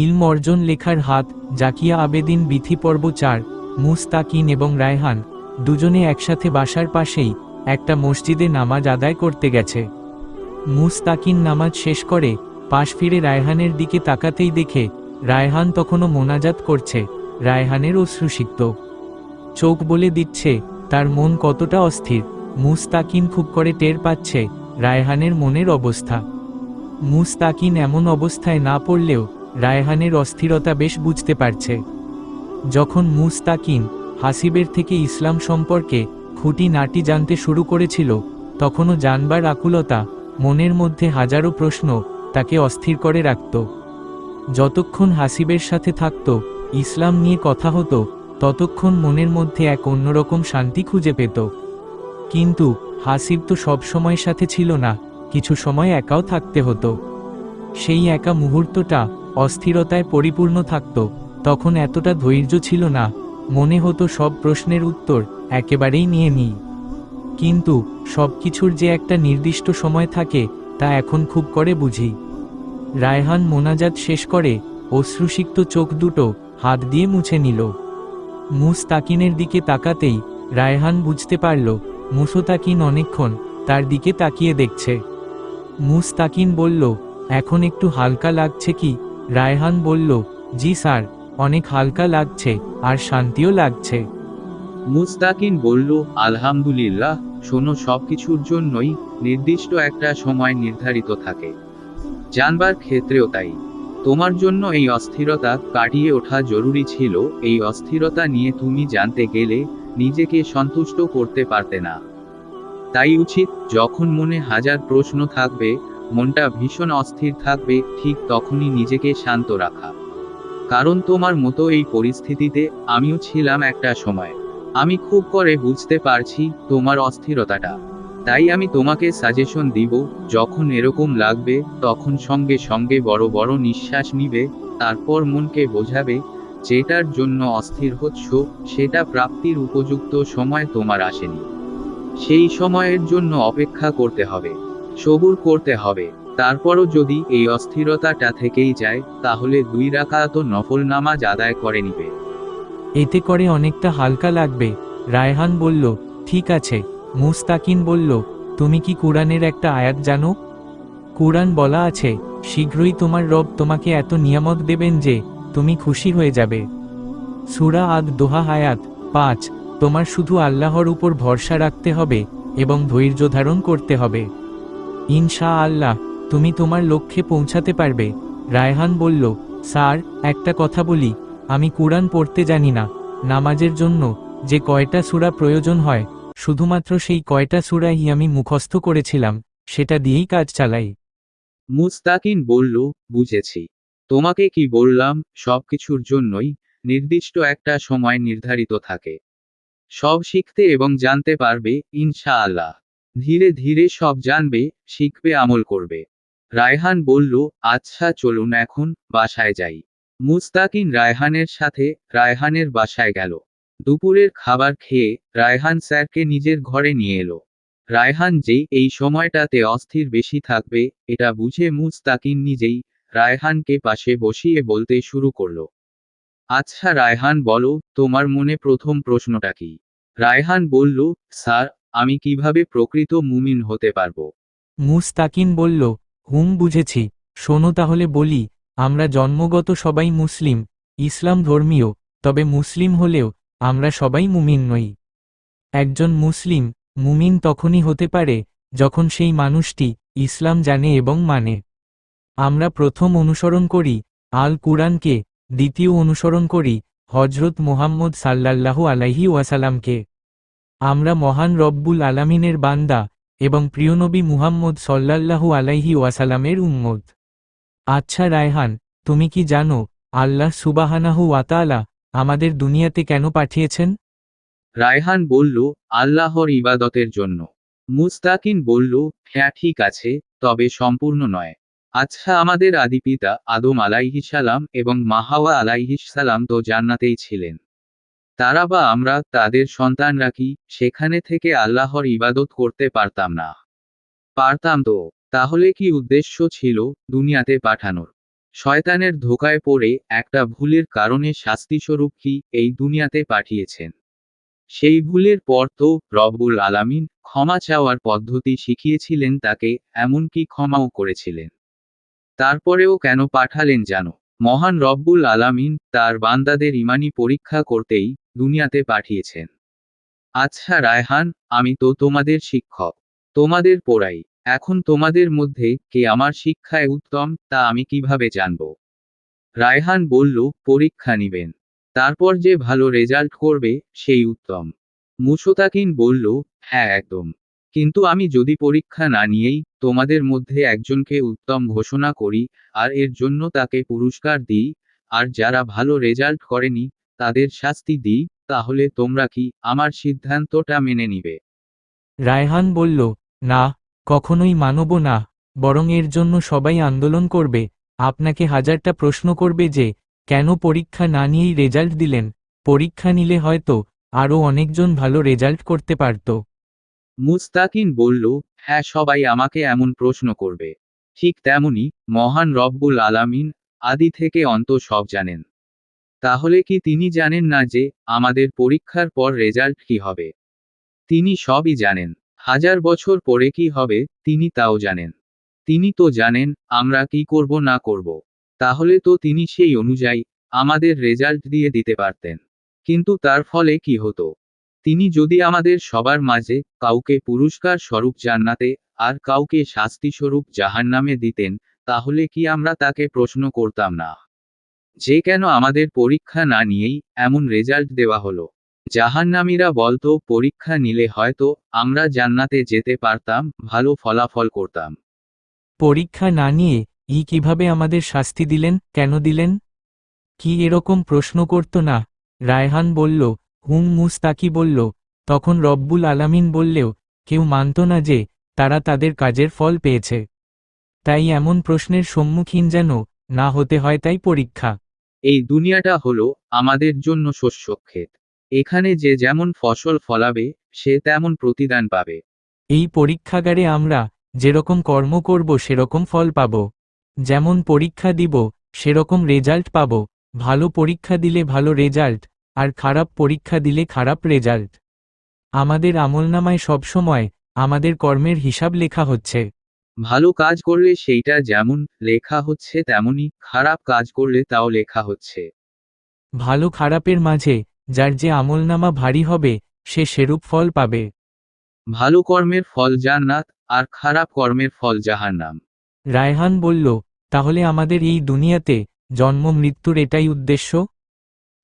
ইলম অর্জন লেখার হাত, জাকিয়া আবেদিন বিথি পর্ব চার, মুস্তাকিন এবং রায়হান, দুজনে একসাথে বাসার পাশেই একটা মসজিদে নামাজ আদায় করতে গেছে। মুস্তাকিন নামাজ শেষ করে পাশ ফিরে রায়হানের দিকে তাকাতেই দেখে রায়হান তখনও মোনাজাত করছে রায়হানের অশ্রুসিক্ত চোখ বলে দিচ্ছে, তার মন কতটা অস্থির, মুস্তাকিন খুব করে টের পাচ্ছে রায়হানের মনের অবস্থা। মুস্তাকিন এমন অবস্থায় না পড়লেও রায়হানের অস্থিরতা বেশ বুঝতে পারছে। যখন মুস্তাকিন হাসিবের থেকে ইসলাম সম্পর্কে খুঁটি নাটি জানতে শুরু করেছিল, তখনও জানবার আকুলতা মনের মধ্যে হাজারো প্রশ্ন তাকে অস্থির করে রাখত। যতক্ষণ হাসিবের সাথে থাকত, ইসলাম নিয়ে কথা হতো, ততক্ষণ মনের মধ্যে এক অন্যরকম শান্তি খুঁজে পেত। কিন্তু হাসিব তো সব সময় সাথে ছিল না, কিছু সময় একাও থাকতে হতো। সেই একা মুহূর্তটা অস্থিরতায় পরিপূর্ণ থাকত। তখন এতটা ধৈর্য ছিল না। মনে হতো সব প্রশ্নের উত্তর একেবারেই নিয়ে নিই। কিন্তু সব কিছুর যে একটা নির্দিষ্ট সময় থাকে, তা এখন খুব করে বুঝি। রায়হান মোনাজাত শেষ করে, অশ্রুসিক্ত চোখ দুটো হাত দিয়ে মুছে নিল। মুস্তাকিনের দিকে তাকাতেই রায়হান বুঝতে পারল মুসোতাকিন অনেকক্ষণ তার দিকে তাকিয়ে দেখছে। মুস্তাকিন বলল, এখন একটু হালকা লাগছে কি? রায়হান বলল, জি স্যার, অনেক হালকা লাগছে, আর শান্তিও লাগছে। মুস্তাকিন বলল, আলহামদুলিল্লাহ, শোনো, সবকিছুর জন্যই নির্দিষ্ট একটা সময় নির্ধারিত থাকে। জানবার ক্ষেত্রেও তাই। তোমার জন্য এই অস্থিরতা কাটিয়ে ওঠা জরুরি ছিল, এই অস্থিরতা নিয়ে তুমি জানতে গেলে নিজেকে সন্তুষ্ট করতে পারতে না। তাই উচিত, যখন মনে হাজার প্রশ্ন থাকবে মনটা ভীষণ অস্থির থাকবে, ঠিক তখনই নিজেকে শান্ত রাখা। কারণ তোমার মতো এই পরিস্থিতিতে আমিও ছিলাম একটা সময়। আমি খুব করে বুঝতে পারছি তোমার অস্থিরতাটা। তাই আমি তোমাকে সাজেশন দিব, যখন এরকম লাগবে, তখন সঙ্গে সঙ্গে বড় বড় নিঃশ্বাস নিবে, তারপর মনকে বোঝাবে, যেটার জন্য অস্থির হচ্ছ, সেটা প্রাপ্তির উপযুক্ত সময় তোমার আসেনি। সেই সময়ের জন্য অপেক্ষা করতে হবে। সবুর করতে হবে। তারপরও যদি এই অস্থিরতাটা থেকেই যায়, তাহলে দুই রাকাত নফল নামাজ আদায় করে নিবে। এতে করে অনেকটা হালকা লাগবে, রায়হান বলল, ঠিক আছে। মুস্তাকিন বলল, তুমি কি কোরআনের একটা আয়াত জানো? কোরআন বলা আছে, শীঘ্রই তোমার রব তোমাকে এত নিয়ামত দেবেন যে, তুমি খুশি হয়ে যাবে। সুরা আদ দোহা হায়াত পাঁচ, তোমার শুধু আল্লাহর উপর ভরসা রাখতে হবে এবং ধৈর্য ধারণ করতে হবে। ইনশা আল্লাহ তুমি তোমার লক্ষ্যে পৌঁছাতে পারবে। রায়হান বলল, স্যার, একটা কথা বলি, আমি কোরআন পড়তে জানি না। নামাজের জন্য যে কয়টা সূরা প্রয়োজন হয়, শুধুমাত্র সেই কয়টা সূরাই আমি মুখস্থ করেছিলাম, সেটা দিয়েই কাজ চালাই। মুস্তাকিন বলল, বুঝেছি। তোমাকে কি বললাম, সবকিছুর জন্যই নির্দিষ্ট একটা সময় নির্ধারিত থাকে। সব শিখতে এবং জানতে পারবে, ইনশাআল্লাহ। ধীরে ধীরে সব জানবে, শিখবে, আমল করবে। রায়হান বলল আচ্ছা চলুন এখন, বাসায় যাই। মুস্তাকিন রায়হানের সাথে, রায়হানের বাসায় গেল। দুপুরের খাবার খেয়ে, রায়হান স্যারকে নিজের ঘরে নিয়ে এলো। রায়হান যেই, এই সময়টাতে অস্থির বেশি থাকবে, এটা বুঝে মুস্তাকিন নিজেই, রায়হানকে পাশে বসিয়ে বলতে শুরু করল। আচ্ছা রায়হান, বলো, তোমার মনে প্রথম প্রশ্নটা কি? রায়হান বলল, স্যার আমি কীভাবে প্রকৃত মুমিন হতে পারব? মুস্তাকিন বলল, হুম, বুঝেছি। শোনো তাহলে বলি, আমরা জন্মগত সবাই মুসলিম, ইসলাম ধর্মীয়, তবে মুসলিম হলেও আমরা সবাই মুমিন নই। একজন মুসলিম, মুমিন তখনই হতে পারে যখন সেই মানুষটি ইসলাম জানে এবং মানে। আমরা প্রথম অনুসরণ করি, আল কুরআনকে, দ্বিতীয় অনুসরণ করি হজরত মোহাম্মদ সাল্লাল্লাহু আলাইহি ওয়াসালামকে আমরা মহান রব্বুল আলামিনের বান্দা এবং প্রিয়নবী মুহাম্মদ সল্লাল্লাহু আলাইহি ওয়াসালামের উম্মদ আচ্ছা রায়হান, তুমি কি জানো আল্লাহ সুবাহানাহু ওয়াতালা আমাদের দুনিয়াতে কেন পাঠিয়েছেন? রায়হান বলল, আল্লাহর ইবাদতের জন্য। মুস্তাকিন বলল হ্যাঁ ঠিক আছে, তবে সম্পূর্ণ নয়। আচ্ছা আমাদের আদিপিতা আদম আলাইহিসালাম এবং মাহাওয়া আলাইহিসালাম তো জান্নাতেই ছিলেন। তারা বা আমরা, তাদের সন্তানরা কি, সেখানে থেকে আল্লাহর ইবাদত করতে পারতাম না? পারতাম তো, তাহলে কি উদ্দেশ্য ছিল, দুনিয়াতে পাঠানোর? শয়তানের ধোকায় পড়ে একটা ভুলের কারণে শাস্তিস্বরূপ কি, এই দুনিয়াতে পাঠিয়েছেন? সেই ভুলের পর তো, রব্বুল আলামিন ক্ষমা চাওয়ার পদ্ধতি শিখিয়েছিলেন তাকে, এমনকি ক্ষমাও করেছিলেন। তারপরেও কেন পাঠালেন জানো? মহান রব্বুল আলামিন তার বান্দাদের ইমানি পরীক্ষা করতেই দুনিয়াতে পাঠিয়েছেন। আচ্ছা রায়হান, আমি তো তোমাদের শিক্ষক। তোমাদের পড়াই। এখন তোমাদের মধ্যে কে আমার শিক্ষায় উত্তম, তা আমি কীভাবে জানব? রায়হান বলল, পরীক্ষা নিবেন। তারপর যে ভালো রেজাল্ট করবে, সেই উত্তম। মুশতাকিন বলল হ্যাঁ একদম। কিন্তু আমি যদি পরীক্ষা না নিয়েই তোমাদের মধ্যে একজনকে উত্তম ঘোষণা করি, আর এর জন্য তাকে পুরস্কার দিই, আর যারা ভালো রেজাল্ট করেনি তাদের শাস্তি দিই তাহলে তোমরা কি আমার সিদ্ধান্তটা মেনে নিবে? রায়হান বলল না কখনোই মানব না বরং এর জন্য সবাই আন্দোলন করবে। আপনাকে হাজারটা প্রশ্ন করবে যে কেন পরীক্ষা না নিয়েই রেজাল্ট দিলেন? পরীক্ষা নিলে হয়তো আরও অনেকজন ভালো রেজাল্ট করতে পারত। মুস্তাকিন বলল হ্যাঁ সবাই আমাকে এমন প্রশ্ন করবে। ঠিক তেমনি মহান রব্বুল আলামিন আদি থেকে অন্ত সব জানেন। তাহলে কি তিনি জানেন না যে, আমাদের পরীক্ষার পর রেজাল্ট কি হবে? তিনি সবই জানেন। হাজার বছর পরে কি হবে, তিনি তাও জানেন। তিনি তো জানেন, আমরা কি করব না করব। তাহলে তো তিনি সেই অনুযায়ী, আমাদের রেজাল্ট দিয়ে দিতে পারতেন। কিন্তু তার ফলে কি হতো? তিনি যদি আমাদের সবার মাঝে কাউকে পুরস্কার স্বরূপ জান্নাতে, আর কাউকে শাস্তি স্বরূপ জাহান্নামে দিতেন, তাহলে কি আমরা তাকে প্রশ্ন করতাম না? যে কেন আমাদের পরীক্ষা না নিয়েই এমন রেজাল্ট দেওয়া হলো? জাহান্নামীরা বলতো, পরীক্ষা নিলে হয়তো আমরা জান্নাতে যেতে পারতাম, ভালো ফলাফল করতাম। পরীক্ষা না নিয়ে ই কীভাবে আমাদের শাস্তি দিলেন, কেন দিলেন? কি এরকম প্রশ্ন করত না? রায়হান বলল, হুম, মুস্তাকি বলল। তখন রব্বুল আলামিন বললেও, কেউ মানত না যে তারা তাদের কাজের ফল পেয়েছে। তাই এমন প্রশ্নের সম্মুখীন যেন না হতে হয় তাই পরীক্ষা। এই দুনিয়াটা হলো আমাদের জন্য শস্যক্ষেত এখানে যে যেমন ফসল ফলাবে, সে তেমন প্রতিদান পাবে। এই পরীক্ষাগারে আমরা যেরকম কর্ম করব, সেরকম ফল পাব। যেমন পরীক্ষা দিব, সেরকম রেজাল্ট পাব। ভালো পরীক্ষা দিলে ভালো রেজাল্ট, আর খারাপ পরীক্ষা দিলে খারাপ রেজাল্ট। আমাদের আমলনামায় সবসময় আমাদের কর্মের হিসাব লেখা হচ্ছে। ভালো কাজ করলে সেইটা যেমন লেখা হচ্ছে তেমনি খারাপ কাজ করলে তাও লেখা হচ্ছে। ভালো খারাপের মাঝে যার যে আমলনামা ভারী হবে সে সেরূপ ফল পাবে। ভালো কর্মের ফল জান্নাত আর খারাপ কর্মের ফল জাহান্নাম। রায়হান বলল তাহলে আমাদের এই দুনিয়াতে জন্ম মৃত্যুর এটাই উদ্দেশ্য?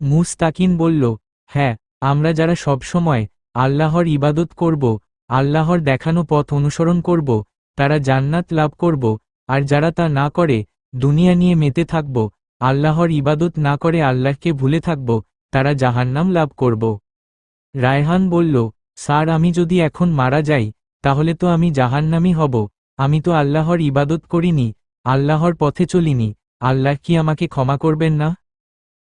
মুস্তাকিন বলল হ্যাঁ আমরা যারা সবসময় আল্লাহর ইবাদত করব আল্লাহর দেখানো পথ অনুসরণ করব তারা জান্নাত লাভ করব, আর যারা তা না করে, দুনিয়া নিয়ে মেতে থাকব, আল্লাহর ইবাদত না করে আল্লাহকে ভুলে থাকব, তারা জাহান্নাম লাভ করব। রায়হান বলল স্যার আমি যদি এখন মারা যাই, তাহলে তো আমি জাহান্নামই হব, আমি তো আল্লাহর ইবাদত করিনি, আল্লাহর পথে চলিনি, আল্লাহ কি আমাকে ক্ষমা করবেন না?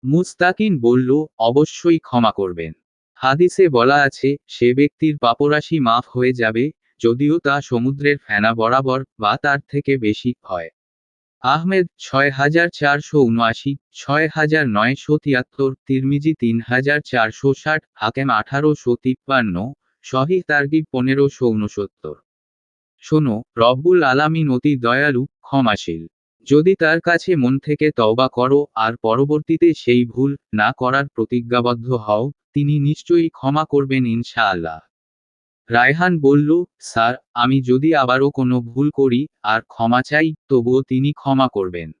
মুস্তাকিন বলল, অবশ্যই ক্ষমা করবেন। হাদিসে বলা আছে, সে ব্যক্তির পাপরাশি মাফ হয়ে যাবে যদিও তা সমুদ্রের ফেনা বরাবর বা তার থেকে বেশি হয়। আহমেদ ছয় হাজার চারশো উনআশি ছয় হাজার নয়শো তিয়াত্তর, তিরমিজি তিন হাজার চারশো ষাট, হাকেম, আঠারোশো তিপ্পান্ন শহী তার্গিব, পনেরোশো উনসত্তর। শোনো, রব্বুল আলামিন অতি দয়ালু, ক্ষমাশীল। যদি তার কাছে মন থেকে তওবা করো, আর পরবর্তীতে সেই ভুল না করার প্রতিজ্ঞাবদ্ধ হও, তিনি নিশ্চয়ই ক্ষমা করবেন ইনশাআল্লাহ। রায়হান বলল, স্যার, আমি যদি আবারও কোনো ভুল করি, আর ক্ষমা চাই, তবুও তিনি ক্ষমা করবেন।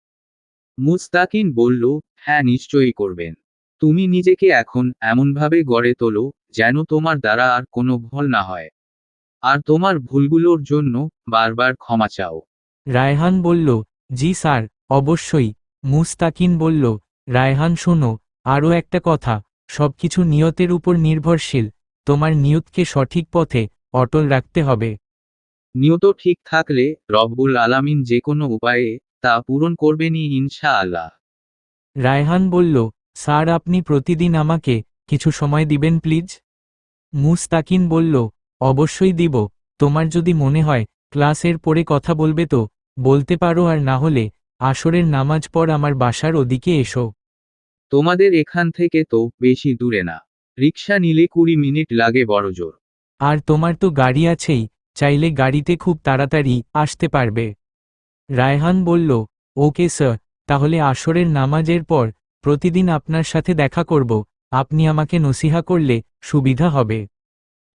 মুস্তাকিন বলল হ্যাঁ নিশ্চয়ই করবেন। তুমি নিজেকে এখন এমনভাবে গড়ে তোলো, যেন তোমার দ্বারা আর কোনো ভুল না হয়। আর তোমার ভুলগুলোর জন্য বারবার ক্ষমা চাও। রায়হান বলল, জি স্যার, অবশ্যই। মুস্তাকিন বলল, রায়হান, শোনো, আরও একটা কথা। সবকিছু নিয়তের উপর নির্ভরশীল। তোমার নিয়তকে সঠিক পথে অটল রাখতে হবে। নিয়ত ঠিক থাকলে রব্বুল আলামিন যে কোনো উপায়ে তা পূরণ করবেনই ইনশাআল্লাহ। রায়হান বলল স্যার আপনি প্রতিদিন আমাকে কিছু সময় দিবেন প্লিজ? মুস্তাকিন বলল অবশ্যই দিব। তোমার যদি মনে হয় ক্লাসের পরে কথা বলবে তো বলতে পারো আর না হলে আসরের নামাজ পর আমার বাসার ওদিকে এসো। তোমাদের এখান থেকে তো বেশি দূরে না। রিক্সা নিলে কুড়ি মিনিট লাগে বড়জোর আর তোমার তো গাড়ি আছেই চাইলে গাড়িতে খুব তাড়াতাড়ি আসতে পারবে। রায়হান বলল ওকে স্যার তাহলে আসরের নামাজের পর প্রতিদিন আপনার সাথে দেখা করব আপনি আমাকে নসিহা করলে সুবিধা হবে।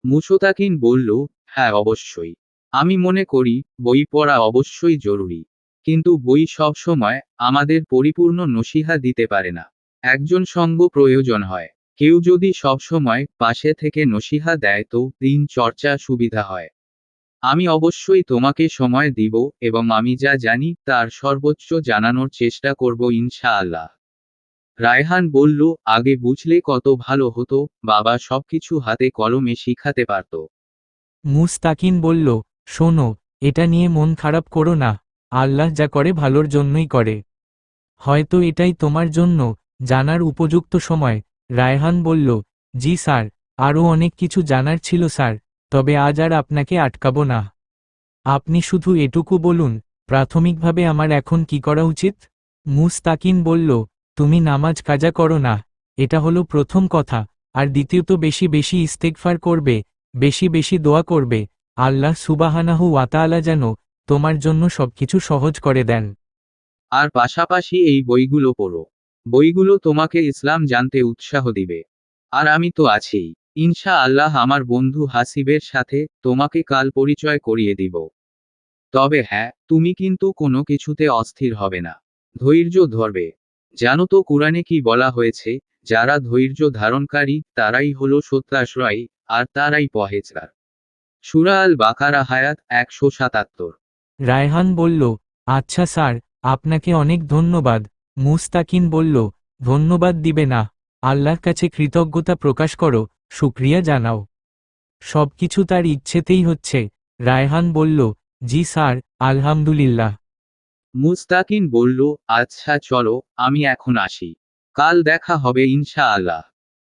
মুসোতাকিন বলল হ্যাঁ অবশ্যই। আমি মনে করি বই পড়া অবশ্যই জরুরি। কিন্তু বই সব সময় আমাদের পরিপূর্ণ নসিহা দিতে পারে না। একজন সঙ্গ প্রয়োজন হয়। কেউ যদি সব সময় পাশে থেকে নসিহা দেয় তো দিন চর্চা সুবিধা হয়। আমি অবশ্যই তোমাকে সময় দিব এবং আমি যা জানি তার সর্বোচ্চ জানানোর চেষ্টা করব ইনশাআল্লাহ। রায়হান বলল, আগে বুঝলে কত ভালো হতো, বাবা সবকিছু হাতে কলমে শিখাতে পারত। মুস্তাকিন বলল, শোনো, এটা নিয়ে মন খারাপ করো না, আল্লাহ যা করে ভালোর জন্যই করে। হয়তো এটাই তোমার জন্য জানার উপযুক্ত সময় রায়হান বলল, জি স্যার, আরও অনেক কিছু জানার ছিল স্যার, তবে আজ আর আপনাকে আটকাব না। আপনি শুধু এটুকু বলুন, প্রাথমিকভাবে আমার এখন কি করা উচিত? মুস্তাকিন বলল, তুমি নামাজ কাজা করো না, এটা হলো প্রথম কথা, আর দ্বিতীয়ত বেশি বেশি ইস্তেকফার করবে, বেশি বেশি দোয়া করবে, আল্লাহ সুবাহানাহু ওয়াতালা যেন তোমার জন্য সবকিছু সহজ করে দেন। আর পাশাপাশি এই বইগুলো পড়ো। বইগুলো তোমাকে ইসলাম জানতে উৎসাহ দিবে। আর আমি তো আছি। ইনশা আল্লাহ আমার বন্ধু হাসিবের সাথে তোমাকে কাল পরিচয় করিয়ে দিব। তবে হ্যাঁ তুমি কিন্তু কোনো কিছুতে অস্থির হবে না। ধৈর্য ধরবে। জানো তো কোরআনে কি বলা হয়েছে, যারা ধৈর্য ধারণকারী, তারাই হলো সত্যাশ্রয়ী, আর তারাই পহেজগার। সুরা আল বাকারা হায়াত একশো সাতাত্তর। রায়হান বলল আচ্ছা স্যার, আপনাকে অনেক ধন্যবাদ। মুস্তাকিন বলল ধন্যবাদ দিবে না আল্লাহর কাছে কৃতজ্ঞতা প্রকাশ করো শুক্রিয়া জানাও। সবকিছু তার ইচ্ছেতেই হচ্ছে। রায়হান বলল জি স্যার আলহামদুলিল্লাহ। মুস্তাকিন বলল আচ্ছা চলো আমি এখন আসি। কাল দেখা হবে ইনশা আল্লাহ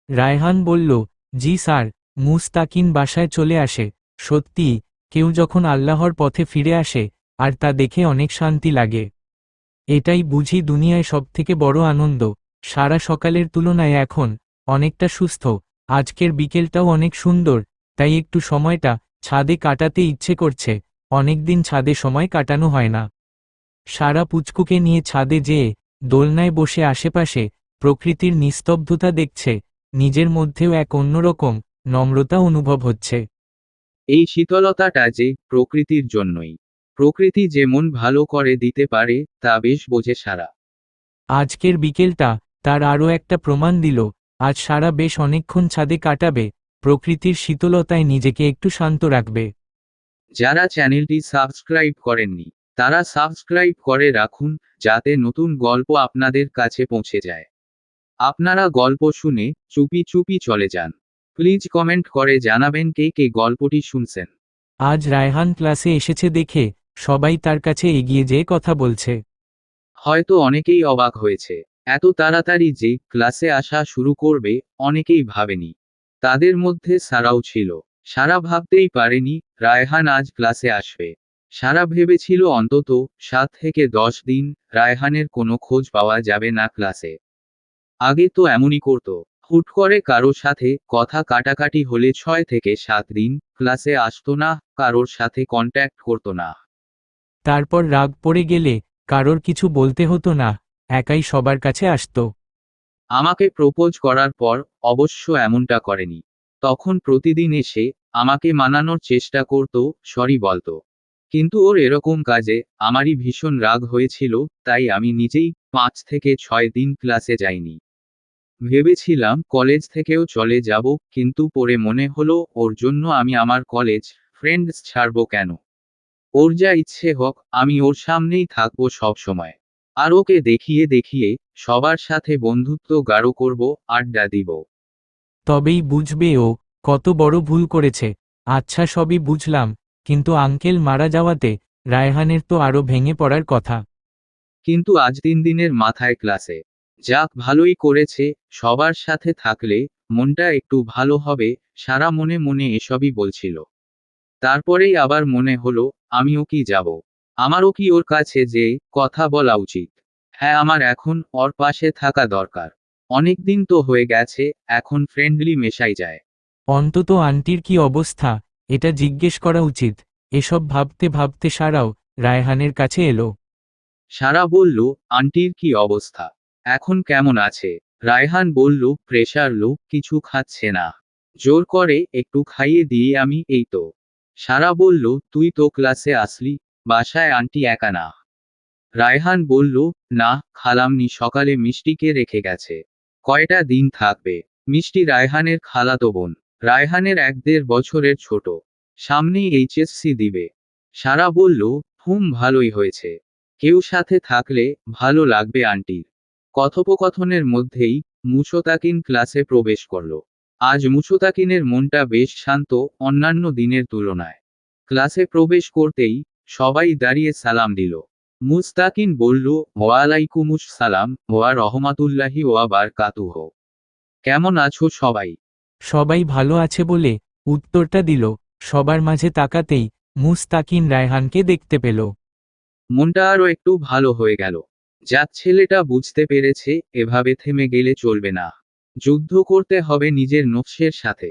রায়হান বলল জি স্যার মুস্তাকিন বাসায় চলে আসে। সত্যি কেউ যখন আল্লাহর পথে ফিরে আসে আর তা দেখে অনেক শান্তি লাগে। এটাই বুঝি দুনিয়ায় সবথেকে বড় আনন্দ। সারা সকালের তুলনায় এখন অনেকটা সুস্থ। আজকের বিকেলটাও অনেক সুন্দর, তাই একটু সময়টা ছাদে কাটাতে ইচ্ছে করছে। অনেকদিন ছাদে সময় কাটানো হয় না। সারা পুচকুকে নিয়ে ছাদে যেয়ে দোলনায় বসে আশেপাশে প্রকৃতির নিস্তব্ধতা দেখছে, নিজের মধ্যেও এক অন্যরকম নম্রতা অনুভব হচ্ছে। এই শীতলতাটা যে প্রকৃতির জন্যই। প্রকৃতি যে মন ভালো করে দিতে পারে তা বেশ বোঝে সারা। আজকের বিকেলটা তার আরও একটা প্রমাণ দিল আজ সারা বেশ অনেকক্ষণ ছাদে কাটাবে প্রকৃতির শীতলতায় নিজেকে একটু শান্ত রাখবে। যারা চ্যানেলটি সাবস্ক্রাইব করেননি তারা সাবস্ক্রাইব করে রাখুন যাতে নতুন গল্প আপনাদের কাছে পৌঁছে যায়। আপনারা গল্প শুনে চুপি চুপি চলে যান। প্লিজ কমেন্ট করে জানাবেন কে কে গল্পটি শুনছেন। আজ রায়হান ক্লাসে এসেছে দেখে সবাই তার কাছে এগিয়ে যেয়ে কথা বলছে। হয়তো অনেকেই অবাক হয়েছে। এত তাড়াতাড়ি যে ক্লাসে আসা শুরু করবে, অনেকেই ভাবেনি। তাদের মধ্যে সারাও ছিল। সারা ভাবতেই পারেনি, রায়হান আজ ক্লাসে আসবে। সারা ভেবেছিল অন্তত সাত থেকে দশ দিন রায়হানের কোনো খোঁজ পাওয়া যাবে না ক্লাসে। আগে তো এমনই করত। হুট করে কারও সাথে কথা কাটাকাটি হলে ছয় থেকে সাত দিন ক্লাসে আসতো না, কারোর সাথে কন্ট্যাক্ট করতো না। তারপর রাগ পড়ে গেলে কারোর কিছু বলতে হতো না, একাই সবার কাছে আসত। আমাকে প্রপোজ করার পর অবশ্য এমনটা করেনি। তখন প্রতিদিন এসে আমাকে মানানোর চেষ্টা করত, সরি বলতো। কিন্তু ওর এরকম কাজে আমারই ভীষণ রাগ হয়েছিল, তাই আমি নিজেই পাঁচ থেকে ছয় দিন ক্লাসে যাইনি। ভেবেছিলাম কলেজ থেকেও চলে যাব, কিন্তু পরে মনে হলো ওর জন্য আমি আমার কলেজ ফ্রেন্ডস ছাড়বো কেন? ওর যা ইচ্ছে হোক আমি ওর সামনেই থাকব সব সময়। আর ওকে দেখিয়ে দেখিয়ে সবার সাথে বন্ধুত্ব গাঢ় করব আড্ডা দিব। তবেই বুঝবে ও কত বড় ভুল করেছে। আচ্ছা সবই বুঝলাম কিন্তু আঙ্কেল মারা যাওয়াতে রায়হানের তো আরও ভেঙে পড়ার কথা। কিন্তু আজ তিন দিনের মাথায় ক্লাসে। যাক ভালোই করেছে সবার সাথে থাকলে মনটা একটু ভালো হবে সারা মনে মনে এসবই বলছিল। তারপরেই আবার মনে হলো আমিও কি যাব? আমারও কি ওর কাছে যে কথা বলা উচিত? হ্যাঁ আমার এখন ওর পাশে থাকা দরকার। অনেকদিন তো হয়ে গেছে এখন ফ্রেন্ডলি মেশাই যায়। অন্তত আন্টির কি অবস্থা? এটা জিজ্ঞেস করা উচিত। এসব ভাবতে ভাবতে সারাও রায়হানের কাছে এলো। সারা বলল আন্টির কি অবস্থা? এখন কেমন আছে? রায়হান বলল প্রেশার লো কিছু খাচ্ছে না। জোর করে একটু খাইয়ে দিয়ে আমি এই তো। সারা বলল, তুই তো ক্লাসে আসলি, বাসায় আন্টি একা না। রায়হান বলল, না, খালামনি সকালে মিষ্টিকে রেখে গেছে। কয়টা দিন থাকবে? মিষ্টি রায়হানের খালাতো বোন। রায়হানের এক দেড় বছরের ছোট। সামনেই এইচএসসি দিবে। সারা বলল, হুম, ভালোই হয়েছে। কেউ সাথে থাকলে ভালো লাগবে আন্টির। কথোপকথনের মধ্যেই মুছোতাকিন ক্লাসে প্রবেশ করল। আজ মুছোতাকিনের মনটা বেশ শান্ত অন্যান্য দিনের তুলনায়। ক্লাসে প্রবেশ করতেই সবাই দাঁড়িয়ে সালাম দিল। মুস্তাকিন বলল ওয়ালাইকুমুস সালাম ওয়া রহমাতুল্লাহি ওয়া বারকাতুহ। কেমন আছো সবাই? সবাই ভালো আছে বলে উত্তরটা দিল। সবার মাঝে তাকাতেই মুস্তাকিন রায়হানকে দেখতে পেল। মনটা আরও একটু ভালো হয়ে গেল। যাক ছেলেটা বুঝতে পেরেছে এভাবে থেমে গেলে চলবে না। যুদ্ধ করতে হবে নিজের নফসের সাথে।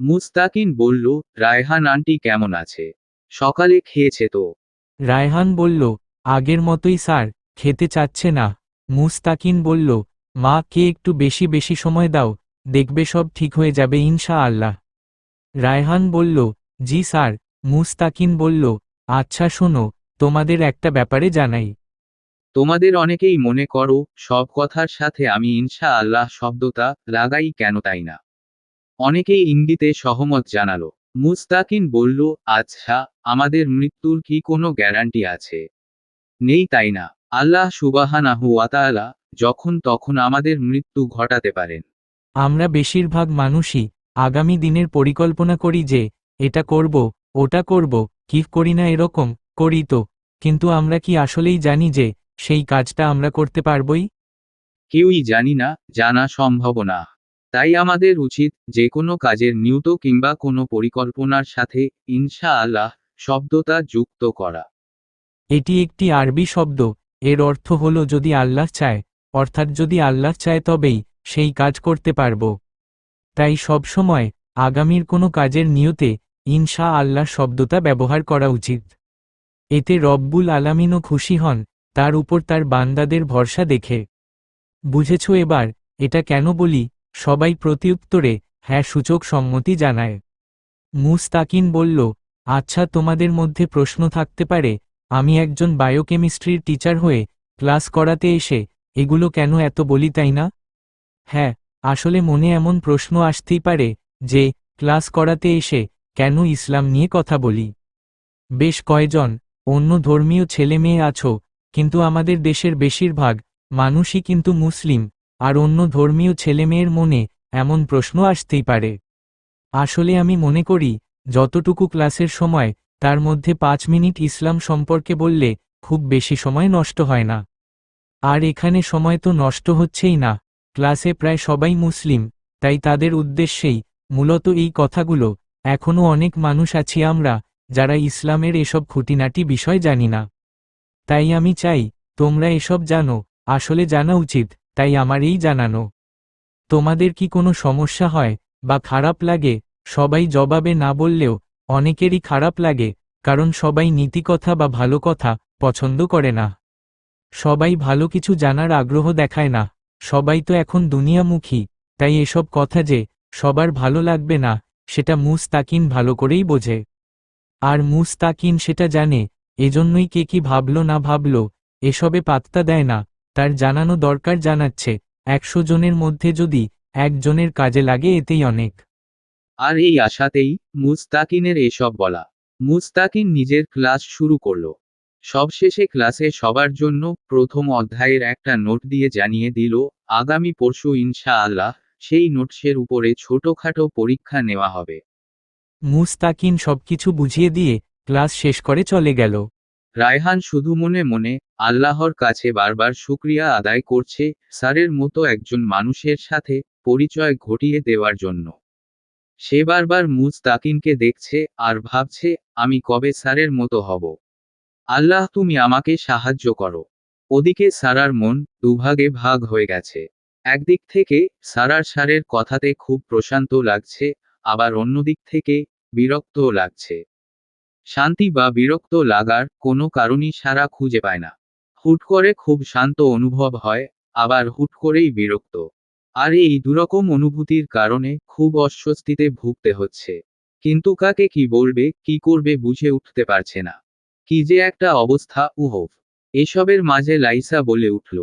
মুস্তাকিন বলল, রায়হান আন্টি কেমন আছে? সকালে খেয়েছে তো? রায়হান বলল, আগের মতোই স্যার, খেতে চাচ্ছে না। মুস্তাকিন বলল, মা, কে একটু বেশি বেশি সময় দাও, দেখবে সব ঠিক হয়ে যাবে ইনশা আল্লাহ রায়হান বলল, জি স্যার। মুস্তাকিন বলল আচ্ছা শোনো, তোমাদের একটা ব্যাপারে জানাই। তোমাদের অনেকেই মনে করো, সব কথার সাথে আমি ইনশা আল্লাহ শব্দটা লাগাই কেন তাই না? অনেকেই ইঙ্গিতে সহমত জানালো। মুস্তাকিন বলল আচ্ছা আমাদের মৃত্যুর কি কোনো গ্যারান্টি আছে? নেই তাই না। আল্লাহ সুবাহানাহু ওয়াতাআলা যখন তখন আমাদের মৃত্যু ঘটাতে পারেন। আমরা বেশিরভাগ মানুষই আগামী দিনের পরিকল্পনা করি যে, এটা করব, ওটা করব, কি করি না এরকম করি তো। কিন্তু আমরা কি আসলেই জানি যে সেই কাজটা আমরা করতে পারবই? কেউই জানি না জানা সম্ভব না। তাই আমাদের উচিত যে কোনো কাজের নিয়ত কিংবা কোনো পরিকল্পনার সাথে ইনশা আল্লাহ শব্দটা যুক্ত করা। এটি একটি আরবি শব্দ। এর অর্থ হল যদি আল্লাহ চায় অর্থাৎ যদি আল্লাহ চায় তবেই সেই কাজ করতে পারব। তাই সবসময় আগামীর কোনো কাজের নিয়তে ইনশা আল্লাহ শব্দটা ব্যবহার করা উচিত। এতে রব্বুল আলামিনও খুশি হন। তার উপর তার বান্দাদের ভরসা দেখে। বুঝেছ এবার, এটা কেন বলি? সবাই প্রতিউত্তরে হ্যাঁ সূচক সম্মতি জানায়। মুস্তাকিন বলল আচ্ছা তোমাদের মধ্যে প্রশ্ন থাকতে পারে, আমি একজন বায়োকেমিস্ট্রির টিচার হয়ে ক্লাস করাতে এসে এগুলো কেন এত বলি, তাই না? হ্যাঁ আসলে মনে এমন প্রশ্ন আসতেই পারে যে, ক্লাস করাতে এসে কেন ইসলাম নিয়ে কথা বলি? বেশ কয়জন, অন্য ধর্মীয় ছেলে মেয়ে আছো কিন্তু আমাদের দেশের বেশিরভাগ মানুষই কিন্তু মুসলিম, আর অন্য ধর্মীয় ছেলেমেয়ের মনে এমন প্রশ্ন আসতেই পারে। আসলে আমি মনে করি, যতটুকু ক্লাসের সময়, তার মধ্যে পাঁচ মিনিট ইসলাম সম্পর্কে বললে খুব বেশি সময় নষ্ট হয় না। আর এখানে সময় তো নষ্ট হচ্ছেই না, ক্লাসে প্রায় সবাই মুসলিম, তাই তাদের উদ্দেশ্যেই মূলত এই কথাগুলো, এখনও অনেক মানুষ আছি আমরা, যারা ইসলামের এসব খুঁটিনাটি বিষয় জানি না। তাই আমি চাই, তোমরা এসব জানো, আসলে জানা উচিত, তাই আমার এই জানানো। তোমাদের কি কোনো সমস্যা হয়, বা খারাপ লাগে, সবাই জবাবে না বললেও, অনেকেরই খারাপ লাগে, কারণ সবাই নীতিকথা বা ভালো কথা পছন্দ করে না। সবাই ভালো কিছু জানার আগ্রহ দেখায় না, সবাই তো এখন দুনিয়ামুখী, তাই এসব কথা যে, সবার ভালো লাগবে না, সেটা মুস্তাকিন ভালো করেই বোঝে। আর মুস্তাকিন সেটা জানে এজন্যই কে কি ভাবল না ভাবল এসবে পাত্তা দেয় না তার জানানো দরকার জানাচ্ছে একশো জনের মধ্যে যদি একজনের কাজে লাগে এতেই অনেক। আর এই আশাতেই মুস্তাকিনের এসব বলা মুস্তাকিন নিজের ক্লাস শুরু করল। সবশেষে ক্লাসে সবার জন্য প্রথম অধ্যায়ের একটা নোট দিয়ে জানিয়ে দিল আগামী পরশু ইনশা আল্লাহ সেই নোটসের উপরে ছোটখাটো পরীক্ষা নেওয়া হবে। মুস্তাকিন সবকিছু বুঝিয়ে দিয়ে ক্লাস শেষ করে চলে গেল। রায়হান শুধু মনে মনে আল্লাহর কাছে বারবার শুক্রিয়া আদায় করছে স্যারের মতো একজন মানুষের সাথে পরিচয় ঘটিয়ে দেওয়ার জন্য। সে বারবার মুস্তাকিনকে দেখছে আর ভাবছে, আমি কবে স্যারের মতো হব? আল্লাহ, তুমি আমাকে সাহায্য করো। ওদিকে সারার মন দুভাগে ভাগ হয়ে গেছে। একদিক থেকে সারার সারের কথাতে খুব প্রশান্ত লাগছে, আবার অন্যদিক থেকে বিরক্তও লাগছে। শান্তি বা বিরক্ত লাগার কোনো কারণই সারা খুঁজে পায় না। হুট করে খুব শান্ত অনুভব হয়, আবার হুট করেই বিরক্ত। আর এই দুরকম অনুভূতির কারণে খুব অস্বস্তিতে ভুগতে হচ্ছে। কিন্তু কাকে কি বলবে, কি করবে বুঝে উঠতে পারছে না। কি যে একটা অবস্থা উহফ এসবের মাঝে লাইসা বলে উঠল,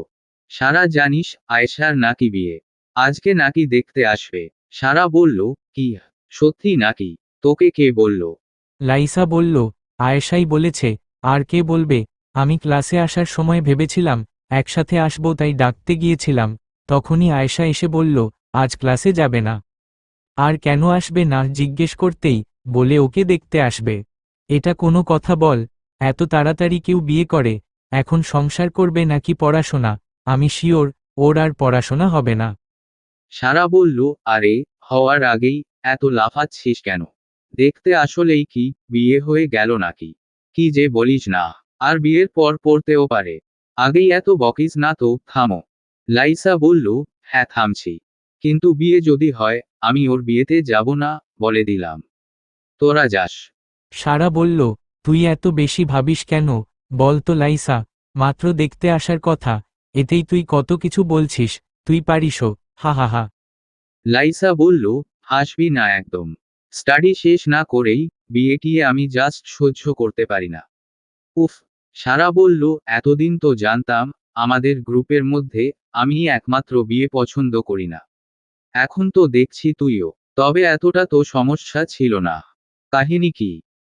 সারা জানিস আয়েশার নাকি বিয়ে? আজকে নাকি দেখতে আসবে। সারা বলল, কি? সত্যি নাকি? তোকে কে বলল? লাইসা বলল, আয়েশাই বলেছে, আর কে বলবে? আমি ক্লাসে আসার সময় ভেবেছিলাম, একসাথে আসব তাই ডাকতে গিয়েছিলাম। তখনই আয়েশা এসে বলল, আজ ক্লাসে যাবে না। আর কেন আসবে না জিজ্ঞেস করতেই বলে ওকে দেখতে আসবে। এটা কোনো কথা বল, এত তাড়াতাড়ি কেউ বিয়ে করে, এখন সংসার করবে নাকি পড়াশোনা? আমি শিওর, ওর আর পড়াশোনা হবে না। সারা বলল, আরে, হওয়ার আগেই এত লাফাচ্ছিস কেন? দেখতে আসলেই কি বিয়ে হয়ে গেল নাকি? কি যে বলিস না আর বিয়ের পর পড়তেও পারে। আগেই এত বকিস না তো থামো। লাইসা বলল হ্যাঁ থামছি। কিন্তু বিয়ে যদি হয় আমি ওর বিয়েতে যাব না বলে দিলাম। তোরা যাস। সারা বলল তুই এত বেশি ভাবিস কেন? বল তো লাইসা মাত্র দেখতে আসার কথা এতেই তুই কত কিছু বলছিস তুই পারিসও হা হা হা। লাইসা বলল হাসবি না একদম। স্টাডি শেষ না করেই বিয়েটিয়ে আমি জাস্ট সহ্য করতে পারি না। উফ, সারা বলল, এতদিন তো জানতাম, আমাদের গ্রুপের মধ্যে আমি একমাত্র বিয়ে পছন্দ করি না। এখন তো দেখছি তুইও, তবে এতটা তো সমস্যা ছিল না। কাহিনী কি?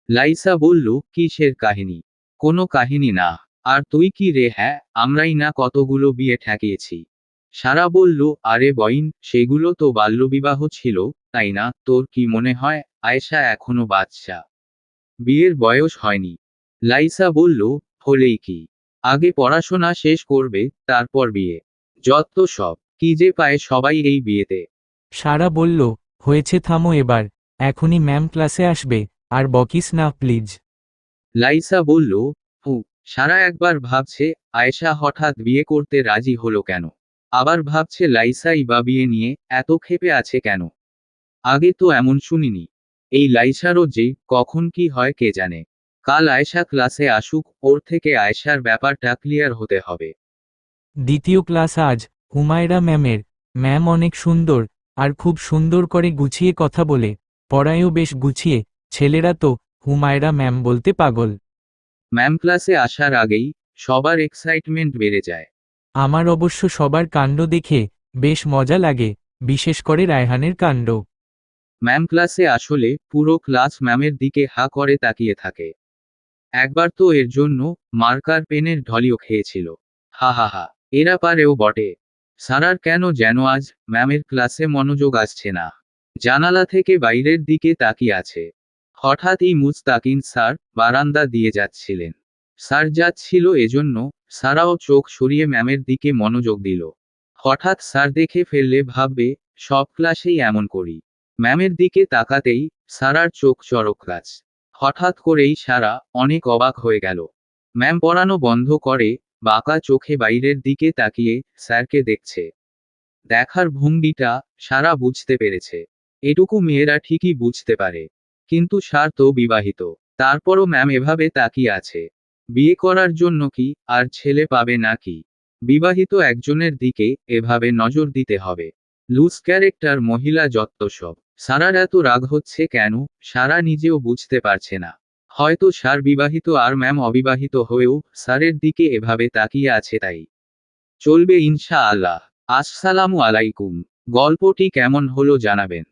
লাইসা বলল, কিসের কাহিনী? কোনো কাহিনী না। আর তুই কি রে হ্যাঁ আমরাই না কতগুলো বিয়ে ঠেকিয়েছি। সারা বলল আরে বইন সেগুলো তো বাল্যবিবাহ ছিল তাই না? তোর কি মনে হয় আয়েশা এখনও বাচ্চা বিয়ের বয়স হয়নি। লাইসা বলল হলেই কি? আগে পড়াশোনা শেষ করবে তারপর বিয়ে। যত সব কি যে পায় সবাই এই বিয়েতে। সারা বলল হয়েছে থামো এবার এখনই ম্যাম ক্লাসে আসবে আর বকিস না প্লিজ। লাইসা বলল হু সারা একবার ভাবছে আয়েশা হঠাৎ বিয়ে করতে রাজি হলো কেন? আবার ভাবছে লাইসাই বা বিয়ে নিয়ে এত ক্ষেপে আছে কেন? আগে তো এমন শুনিনি। এই লাইসারও যে কখন কি হয় কে জানে? কাল আয়েশা ক্লাসে আসুক ওর থেকে আয়েশার ব্যাপারটা ক্লিয়ার হতে হবে। দ্বিতীয় ক্লাস আজ হুমায়রা ম্যামের। ম্যাম অনেক সুন্দর আর খুব সুন্দর করে গুছিয়ে কথা বলে। পড়ায়ও বেশ গুছিয়ে ছেলেরা তো হুমায়রা ম্যাম বলতে পাগল। ম্যাম ক্লাসে আসার আগেই সবার এক্সাইটমেন্ট বেড়ে যায়। আমার অবশ্য সবার কাণ্ড দেখে বেশ মজা লাগে, বিশেষ করে রায়হানের কাণ্ড। ম্যাম ক্লাসে আসলে পুরো ক্লাস ম্যামের দিকে হা করে তাকিয়ে থাকে। একবার তো এর জন্য মার্কার পেনের ঢলিও খেয়েছিল। হা হা হা, এরা পারেও বটে। সারার কেন যেন আজ ম্যামের ক্লাসে মনোযোগ আসছে না। জানালা থেকে বাইরের দিকে তাকিয়ে আছে। হঠাৎই মুস্তাকিন স্যার বারান্দা দিয়ে যাচ্ছিলেন। স্যার যাচ্ছিল এজন্য সারাও চোখ সরিয়ে ম্যামের দিকে মনোযোগ দিল। হঠাৎ স্যার দেখে ফেললে ভাববে, সব ক্লাসেই এমন করি। ম্যামের দিকে তাকাতেই সারার চোখ চরক গাছ হঠাৎ করেই সারা অনেক অবাক হয়ে গেল। ম্যাম পড়ানো বন্ধ করে বাঁকা চোখে বাইরের দিকে তাকিয়ে স্যারকে দেখছে। দেখার ভঙ্গিটা সারা বুঝতে পেরেছে। এটুকু মেয়েরা ঠিকই বুঝতে পারে। কিন্তু সার তো বিবাহিত। তারপরও ম্যাম এভাবে তাকিয়ে আছে। বিয়ে করার জন্য কি আর ছেলে পাবে নাকি বিবাহিত একজনের দিকে এভাবে নজর দিতে হবে। লুজ ক্যারেক্টার মহিলা যত্ত সব। সারার এত রাগ হচ্ছে কেন? সারা নিজেও বুঝতে পারছে না। হয়তো সার বিবাহিত আর ম্যাম অবিবাহিত হয়েও স্যারের দিকে এভাবে তাকিয়ে আছে তাই। চলবে ইনশা আল্লাহ আসসালামু আলাইকুম। গল্পটি কেমন হলো জানাবেন।